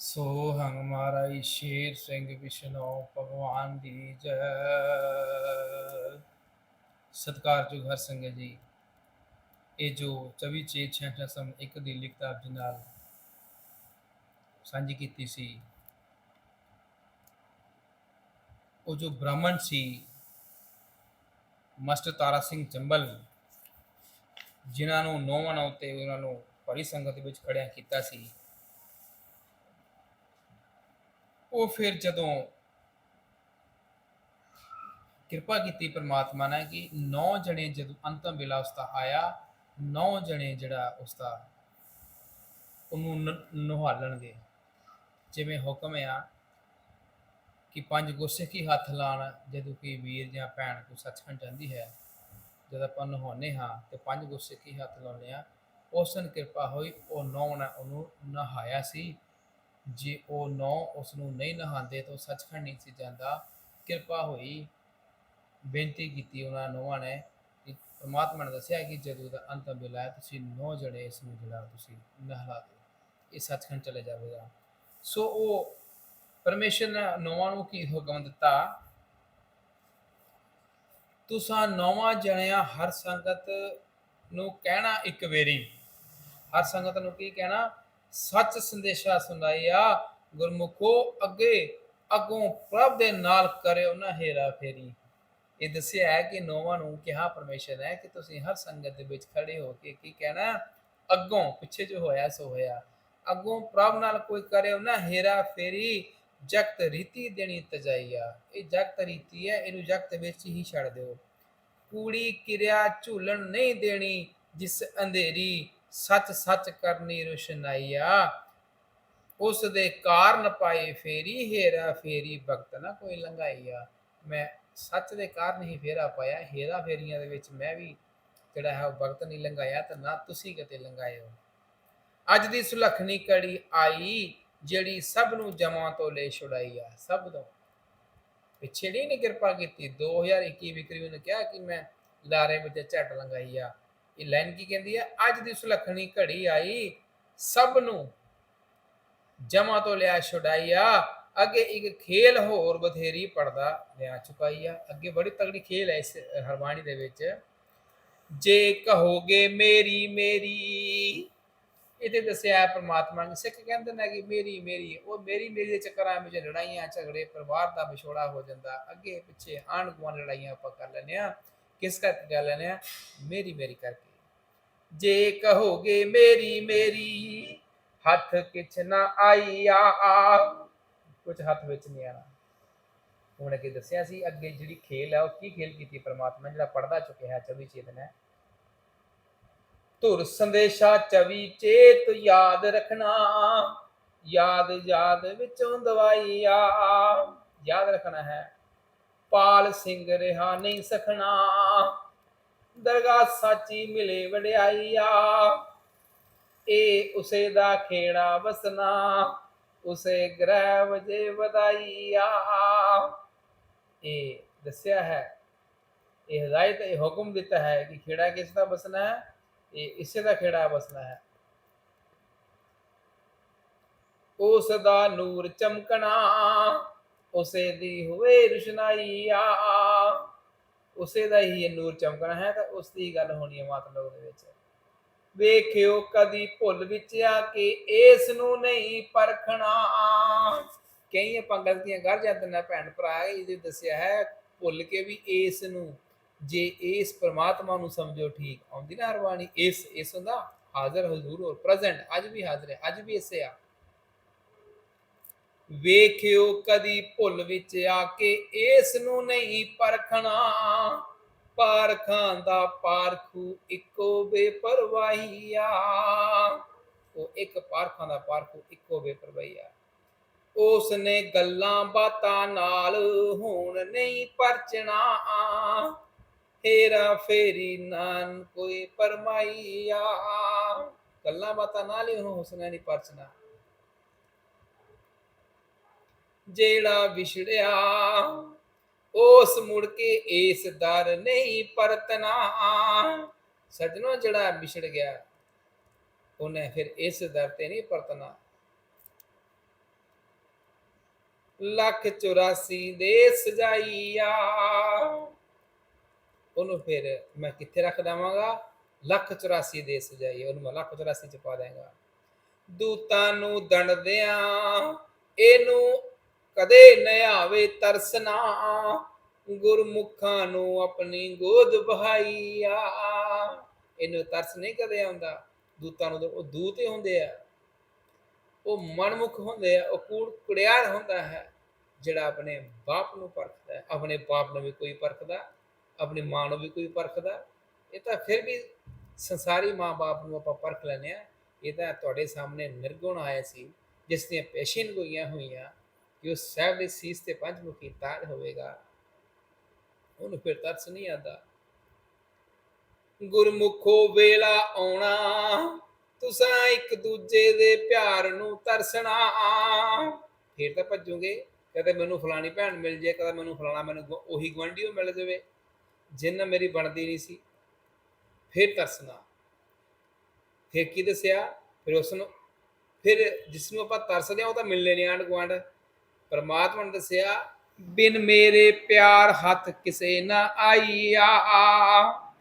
ਸੋ ਹੰਗ ਮਹਾਰਾਜ ਸ਼ੇਰ ਸਿੰਘ ਵਿਸ਼ਨੂੰ ਭਗਵਾਨ ਦੀ ਜੈ। ਸਤਿਕਾਰਯੋਗ ਹਰ ਸੰਗਤ ਜੀ। ਇਹ ਜੋ 24 ਚੇਤ ਛੇਠਾ ਸਮ ਇੱਕ ਦੀ ਲਿਖਤ ਆਪ ਜੀ ਨਾਲ ਸਾਂਝੀ ਕੀਤੀ ਸੀ, ਉਹ ਜੋ ਬ੍ਰਾਹਮਣ ਸੀ, ਮਾਸਟਰ ਤਾਰਾ ਸਿੰਘ ਚੰਬਲ, ਜਿਨ੍ਹਾਂ ਨੂੰ ਨੌਵਾਂ ਨੌ ਤੇ ਉਹਨਾਂ ਨੂੰ ਭਰੀ ਸੰਗਤ ਵਿੱਚ ਖੜਿਆ ਕੀਤਾ ਸੀ ਉਹ ਫਿਰ ਜਦੋਂ ਕਿਰਪਾ ਕੀਤੀ ਪ੍ਰਮਾਤਮਾ ਨੇ ਕਿ ਨੌ ਜਣੇ ਜਦੋਂ ਅੰਤਮ ਵੇਲਾ ਉਸਦਾ ਆਇਆ, ਨੌ ਜਣੇ ਜਿਹੜਾ ਉਸਦਾ ਉਹਨੂੰ ਨ- ਨੁਹਾਲਣਗੇ। ਜਿਵੇਂ ਹੁਕਮ ਆ ਕਿ ਪੰਜ ਗੁਰਸਿੱਖੀ ਹੱਥ ਲਾਣ, ਜਦੋਂ ਕੋਈ ਵੀਰ ਜਾਂ ਭੈਣ ਕੋ ਸੱਚਖੰਡ ਜਾਂਦੀ ਹੈ, ਜਦ ਆਪਾਂ ਨਹਾਉਂਦੇ ਹਾਂ ਤੇ ਪੰਜ ਗੁਰਸਿੱਖੀ ਹੱਥ ਲਾਉਂਦੇ ਆ ਉਸ ਦਿਨ ਕਿਰਪਾ ਹੋਈ, ਉਹ ਨੌ ਨੇ ਉਹਨੂੰ ਨਹਾਇਆ ਸੀ। ਜੇ ਉਹ ਨੌ ਉਸ ਨੂੰ ਨਹੀਂ ਨਹਾਉਂਦੇ ਤਾਂ ਸੱਚਖੰਡ ਨਹੀਂ ਸੀ ਜਾਂਦਾ। ਕਿਰਪਾ ਹੋਈ, ਬੇਨਤੀ ਕੀਤੀ ਉਹਨਾਂ ਨੌਵਾਂ ਨੇ। ਕਿ ਪ੍ਰਮਾਤਮਾ ਨੇ ਦੱਸਿਆ ਕਿ ਜਦੋਂ ਦਾ ਅੰਤਮ ਵੇਲਾ ਤੁਸੀਂ ਨੌ ਜਣੇ ਇਸ ਨੂੰ ਜਿਹੜਾ ਤੁਸੀਂ ਨਹਲਾ ਦਿਓ, ਇਹ ਸੱਚਖੰਡ ਚਲੇ ਜਾਵੇਗਾ। ਸੋ ਉਹ ਪਰਮੇਸ਼ਰ ਨੇ ਨੌਵਾਂ ਨੂੰ ਕੀ ਹੁਕਮ ਦਿੱਤਾ? ਤੁਸਾਂ ਨੌਵਾਂ ਜਣਿਆਂ ਹਰ ਸੰਗਤ ਨੂੰ ਕਹਿਣਾ ਇੱਕ ਵੇਰੀ। ਹਰ ਸੰਗਤ ਨੂੰ ਕੀ ਕਹਿਣਾ? ਸੱਚ ਸੰਦੇਸ਼ਾ ਸੁਣਾਇਆ ਗੁਰਮੁਖੋ ਅੱਗੇ, ਅਗੋਂ ਪ੍ਰਭ ਦੇ ਨਾਲ ਕਰਿਓ ਨਾ ਹੇਰਾ ਫੇਰੀ। ਇਹ ਦੱਸਿਆ ਹੈ ਕਿ ਨੌਵਾਂ ਨੂੰ ਕਿਹਾ ਪਰਮੇਸ਼ਰ ਨੇ ਕਿ ਤੁਸੀਂ ਹਰ ਸੰਗਤ ਦੇ ਵਿੱਚ ਖੜੇ ਹੋ ਕੇ ਕੀ ਕਹਿਣਾ? ਅੱਗੋਂ, ਪਿੱਛੇ ਜੋ ਹੋਇਆ, ਸੋ ਹੋਇਆ। ਅੱਗੋਂ ਪ੍ਰਭ ਨਾਲ ਕੋਈ ਕਰਿਓ ਨਾ ਹੇਰਾ ਫੇਰੀ, ਜਗਤ ਰੀਤੀ ਦੇਣੀ ਤਜਾਈਆ। ਇਹ ਜਗਤ ਰੀਤੀ ਹੈ, ਇਹਨੂੰ ਜਗਤ ਵਿੱਚ ਹੀ ਛੱਡ ਦਿਓ। ਕੂੜੀ ਕਿਰਿਆ ਝੂਲਣ ਨਹੀਂ ਦੇਣੀ, ਜਿਸ ਅੰਧੇਰੀ ਸੱਚ ਸੱਚ ਕਰਨੀ ਰੁਸ਼ਨਾਈਆ। ਉਸ ਦੇ ਕਾਰਨ ਪਾਏ ਫੇਰੀ ਹੇਰਾ ਫੇਰੀ ਭਗਤ ਨਾ ਕੋਈ ਲੰਘਾਈਆ। ਮੈਂ ਸੱਚ ਦੇ ਕਾਰਨ ਹੀ ਫੇਰਾ ਪਾਇਆ, ਹੇਰਾ ਫੇਰੀਆਂ ਦੇ ਵਿੱਚ ਮੈਂ ਵੀ ਜਿਹੜਾ ਹੈ ਉਹ ਭਗਤ ਨਹੀਂ ਲੰਘਾਇਆ ਤੇ ਨਾ ਤੁਸੀਂ ਕਿਤੇ ਲੰਘਾਇਓ ਅੱਜ ਦੀ ਸੁਲੱਖਣੀ ਕੜੀ ਆਈ, ਜਿਹੜੀ ਸਭ ਨੂੰ ਜਮਾਂ ਤੋਂ ਲੈ ਛੁਡਾਈ ਆ, ਸਭ ਤੋਂ। ਪਿਛੇ ਨੇ ਕਿਰਪਾ ਕੀਤੀ 2021 ਵਿਕਰੀ ਨੇ ਕਿਹਾ ਕਿ ਮੈਂ ਲਾਰੇ ਵਿੱਚ ਝਟ ਲੰਗਾਈ ਆ। ਇਹ ਲਾਈਨ ਕੀ ਕਹਿੰਦੀ ਹੈ? ਅੱਜ ਦੀ ਸੁਲੱਖਣੀ ਘੜੀ ਆਈ, ਸਭ ਨੂੰ ਜਮਾ ਤੋਂ ਲਿਆ ਛੁਡਾਈ ਅੱਗੇ ਇੱਕ ਖੇਲ ਹੋਰ ਬਥੇਰੀ ਪੜਦਾ ਲਿਆ ਚੁਕਾਈ ਅੱਗੇ ਬੜੀ ਤਗੜੀ ਖੇਲ ਹੈ ਇਸ ਹਰਬਾਣੀ ਦੇ ਵਿੱਚ। ਜੇ ਕਹੋਗੇ ਮੇਰੀ ਮੇਰੀ ਇਹਦੇ ਦੱਸਿਆ ਪ੍ਰਮਾਤਮਾ ਨੇ। ਸਿੱਖ ਕਹਿੰਦੇ ਨੇ ਕਿ ਮੇਰੀ ਮੇਰੀ, ਉਹ ਮੇਰੀ ਮੇਰੀ ਦੇ ਚੱਕਰਾਂ ਵਿੱਚ ਲੜਾਈਆਂ, ਝਗੜੇ, ਪਰਿਵਾਰ ਦਾ ਵਿਛੋੜਾ ਹੋ ਜਾਂਦਾ। ਅੱਗੇ ਪਿੱਛੇ ਆਣ ਗੁਆਂਢ ਲੜਾਈਆਂ ਆਪਾਂ ਕਰ ਲੈਨੇ ਆ ਕਿਸ ਕਰਕੇ ਕਰ ਲੈਨੇ ਆ ਮੇਰੀ ਮੇਰੀ ਕਰਕੇ। ਜੇ ਕਹੋਗੇ ਮੇਰੀ ਮੇਰੀ, ਹੱਥ ਕਿਛ ਨਾ ਆਈ ਕੁਝ ਹੱਥ ਵਿੱਚ ਨਹੀਂ ਆਣਾ ਹੁਣ ਅੱਗੇ ਦੱਸਿਆ ਸੀ, ਅੱਗੇ ਜਿਹੜੀ ਖੇਲ ਹੈ ਉਹ ਕੀ ਖੇਲ ਕੀਤੀ ਪ੍ਰਮਾਤਮਾ ਜਿਹੜਾ ਪੜਦਾ ਚੁੱਕਿਆ ਹੈ 24 ਚੇਤਨ ਹੈ ਧੁਰ ਸੰਦੇਸ਼ਾ, ਚਵੀ ਚੇਤ, ਯਾਦ ਰੱਖਣਾ। ਯਾਦ ਯਾਦ ਵਿੱਚੋਂ ਦਵਾਈ ਆ। ਯਾਦ ਰੱਖਣਾ ਹੈ। ਪਾਲ ਸਿੰਘ ਰਿਹਾ ਨਹੀਂ ਸਖਣਾ। ਦਰਗਾਹ ਸਾਚੀ ਮਿਲੇ ਵਡਿਆਈਆ। ਆ ਇਹ ਉਸੇ ਦਾ ਖੇੜਾ ਵਸਨਾ ਉਸੇ ਗ੍ਰਹਿ ਵਜੇ ਵਧਾਈ ਇਹ ਦੱਸਿਆ ਹੈ, ਇਹ ਹਦਾਇਤ, ਇਹ ਹੁਕਮ ਦਿੱਤਾ ਹੈ ਕਿ ਖੇੜਾ ਕਿਸ ਦਾ ਬਸਣਾ ਹੈ? ਇਹ ਇਸੇ ਦਾ ਖੇੜਾ ਬਸਣਾ ਹੈ। ਉਸ ਦਾ ਨੂਰ ਚਮਕਣਾ, ਉਸੇ ਦੀ ਹੋਵੇ ਰੁਸ਼ਨਾਈ ਆ ਉਸੇ ਦਾ ਹੀ ਨੂਰ ਚਮਕਣਾ ਹੈ ਤਾਂ ਉਸ ਦੀ ਗੱਲ ਹੋਣੀ ਹੈ ਮਤਲਬ ਦੇ ਵਿੱਚ। ਵੇਖਿਓ ਕਦੀ ਭੁੱਲ ਵਿੱਚ ਆ ਕੇ ਇਸ ਨੂੰ ਨਹੀਂ ਪਰਖਣਾ। ਕਈ ਆਪਾਂ ਗਲਤੀਆਂ ਕਰ ਜਾਂਦੇ ਨੇ, ਭੈਣ ਭਰਾ, ਇਹਦੇ ਦੱਸਿਆ ਹੈ, ਭੁੱਲ ਕੇ ਵੀ ਇਸ ਨੂੰ ਜੇ ਇਸ ਪ੍ਰਮਾਤਮਾ ਨੂੰ ਸਮਝੋ ਠੀਕ, ਆਉਂਦੀ ਨਾ ਹਰਵਾਣੀ ਇਸ ਇਸ ਹੁੰਦਾ, ਹਾਜ਼ਰ, ਹਜ਼ੂਰ ਔਰ ਪ੍ਰੈਜ਼ੈਂਟ ਅੱਜ ਵੀ ਹਾਜ਼ਰ ਹੈ, ਅੱਜ ਵੀ ਇਸੇ ਆ। ਵੇਖਿਓ ਕਦੀ ਭੁੱਲ ਵਿੱਚ ਆ ਕੇ ਇਸ ਨੂੰ ਨਹੀਂ ਪਰਖਣਾ। ਪਾਰਖਾਂ ਦਾ ਪਾਰਖੂ ਇੱਕੋ ਬੇਪਰਵਾਹੀਆ। ਉਹ ਇੱਕ ਪਾਰਖਾਂ ਦਾ ਪਾਰਖੂ ਇੱਕੋ ਬੇਪਰਵਾਹੀਆ। ਉਸ ਨੇ ਗੱਲਾਂ ਬਾਤਾਂ ਨਾਲ ਹੁਣ ਨਹੀਂ ਪਰਚਣਾ। ਹੇਰਾ ਫੇਰੀ ਨਾਨ ਕੋਈ ਪਰਮਾਈਆ ਗੱਲਾਂ ਬਾਤਾਂ ਨਾਲ ਹੀ ਉਹਨੂੰ ਹੁਸਨਾ ਨਹੀਂ ਪਰਚਣਾ। ਜਿਹੜਾ ਵਿਛੜਿਆ, ਉਸ ਮੁੜ ਕੇ ਇਸ ਦਰ ਨਹੀਂ ਪਰਤਨਾ ਸਜਣੋ, ਜਿਹੜਾ ਵਿਛੜ ਗਿਆ, ਉਹਨੇ ਫਿਰ ਇਸ ਦਰ ਤੇ ਨਹੀਂ ਪਰਤਨਾ ਲੱਖ 84 ਦੇ ਸਜਾਈਆ, ਉਹਨੂੰ ਫਿਰ ਮੈਂ ਕਿੱਥੇ ਰੱਖ ਦਵਾਂਗਾ? ਲੱਖ 84 ਦੇ ਸਜਾਈ ਉਹਨੂੰ ਮੈਂ ਲੱਖ 84 ਚ ਪਾ ਦਾਂਗਾ ਦੂਤਾਂ ਨੂੰ ਦੰਡਦਿਆਂ ਇਹਨੂੰ ਕਦੇ ਨ ਆਵੇ ਤਰਸਨਾ ਗੁਰਮੁਖਾਂ ਨੂੰ ਆਪਣੀ ਗੋਦ ਬਹਾਈਆ। ਇਹਨੂੰ ਤਰਸ ਨਹੀਂ ਕਦੇ ਆਉਂਦਾ। ਦੂਤਾਂ ਨੂੰ ਉਹ ਦੂਤ ਹੀ ਹੁੰਦੇ ਆ। ਉਹ ਮਨਮੁਖ ਹੁੰਦੇ ਆ। ਉਹ ਕੂੜ ਕੁੜਿਆਰ ਹੁੰਦਾ ਹੈ। ਜਿਹੜਾ ਆਪਣੇ ਬਾਪ ਨੂੰ ਪਰਖਦਾ ਹੈ। ਆਪਣੇ ਬਾਪ ਨੂੰ ਵੀ ਕੋਈ ਪਰਖਦਾ। ਆਪਣੀ ਮਾਂ ਨੂੰ ਵੀ ਕੋਈ ਪਰਖਦਾ। ਇਹ ਤਾਂ ਫਿਰ ਵੀ ਸੰਸਾਰੀ ਮਾਂ-ਬਾਪ ਨੂੰ ਆਪਾਂ ਪਰਖ ਲੈਂਦੇ ਆ ਇਹ ਤਾਂ ਤੁਹਾਡੇ ਸਾਹਮਣੇ ਨਿਰਗੁਣ ਆਇਆ ਸੀ। ਜਿਸ ਦੀਆਂ ਪੇਸ਼ੀਨ ਗੋਈਆਂ ਹੋਈਆਂ। ਕਿ ਉਹ ਸਾਹਿਬ ਦੇ ਸੀਸ ਤੇ ਪੰਜਮੁਖੀ ਤਾਜ ਹੋਵੇਗਾ ਉਹਨੂੰ ਫਿਰ ਤਰਸ ਨਹੀਂ ਆਉਂਦਾ ਗੁਰਮੁਖੋ ਵੇਲਾ ਆਉਣਾ ਤੁਸਾਂ ਇੱਕ ਦੂਜੇ ਦੇ ਪਿਆਰ ਨੂੰ ਤਰਸਣਾ ਫਿਰ ਤਾਂ ਭੱਜੋਗੇ ਕਦੇ ਮੈਨੂੰ ਫਲਾਣੀ ਭੈਣ ਮਿਲ ਜੇ ਕਦੇ ਮੈਨੂੰ ਫਲਾਣਾ ਮੈਨੂੰ ਗੁ- ਉਹੀ ਗਵੰਡੀਓ ਮਿਲ ਜਾਵੇ ਜਿੰਨਾ ਮੇਰੀ ਬਣਦੀ ਨਹੀਂ ਸੀ ਫਿਰ ਤਰਸਣਾ ਫਿਰ ਕੀ ਦੱਸਿਆ ਫਿਰ ਉਸ ਨੂੰ ਫਿਰ ਜਿਸ ਨੂੰ ਆਪਾਂ ਤਰਸਦੇ ਆ ਉਹ ਤਾਂ ਮਿਲਨੇ ਨਹੀਂ ਆਂਢ ਗੁਆਂਢ ਪਰਮਾਤਮਾ ਨੇ ਦੱਸਿਆ, ਬਿਨ ਮੇਰੇ ਪਿਆਰ ਹੱਥ ਕਿਸੇ ਨਾ ਆਈਆ।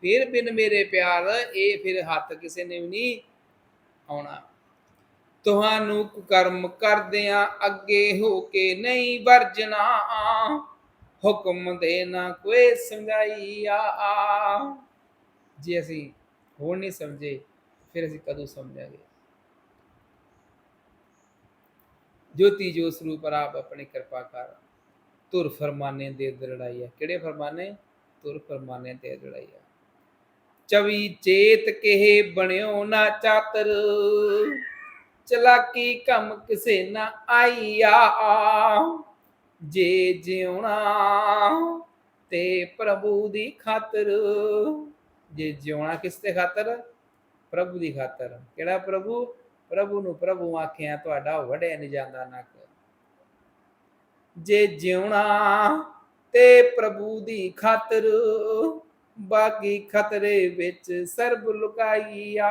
ਫਿਰ ਬਿਨ ਮੇਰੇ ਪਿਆਰ, ਇਹ ਫਿਰ ਹੱਥ ਕਿਸੇ ਨੇ ਵੀ ਨਹੀਂ ਆਉਣਾ। ਤੁਹਾਨੂੰ ਕਰਮ ਕਰਦਿਆਂ ਅੱਗੇ ਹੋ ਕੇ ਨਹੀਂ ਵਰਜਣਾ। ਹੁਕਮ ਦੇ ਨਾ ਕੋਈ ਸਮਝਾਈਆ। ਜੇ ਅਸੀਂ ਹੋਰ ਨਹੀਂ ਸਮਝੇ, ਫਿਰ ਅਸੀਂ ਕਦੋਂ ਸਮਝਾਂਗੇ? ਜੋਤੀ ਜੋ ਸਰੂਪ ਆਪ ਆਪਣੀ ਕਿਰਪਾ ਕਰ। ਤੁਰ ਫਰਮਾਨੇ ਦੇ ਦਰੜਾਈਆ ਕਿਹੜੇ ਫਰਮਾਨੇ? ਤੁਰ ਫਰਮਾਨੇ ਤੇ ਦਰੜਾਈਆ ਚਵੀ ਚੇਤ ਕਿਹ ਬਣਿਓ ਨਾ ਚਾਤਰ। ਚਲਾਕੀ ਕੰਮ ਕਿਸੇ ਨਾ ਆਈਆ। ਜੇ ਜਿਉਣਾ ਤੇ ਪ੍ਰਭੂ ਦੀ ਖਾਤਰ। ਜੇ ਜਿਉਣਾ ਕਿਸ ਤੇ ਖਾਤਰ? ਪ੍ਰਭੂ ਦੀ ਖਾਤਰ। ਕਿਹੜਾ ਪ੍ਰਭੂ? ਪ੍ਰਭੂ ਨੂੰ ਪ੍ਰਭੂ ਆਖਿਆ, ਤੁਹਾਡਾ ਵੜਿਆ ਨਹੀਂ ਜਾਂਦਾ ਨੱਕ। ਜੇ ਜਿਉਣਾ ਤੇ ਪ੍ਰਭੂ ਦੀ ਖਾਤਰ, ਬਾਕੀ ਖਤਰੇ ਵਿੱਚ ਸਰਬ ਲੁਕਾਈਆ।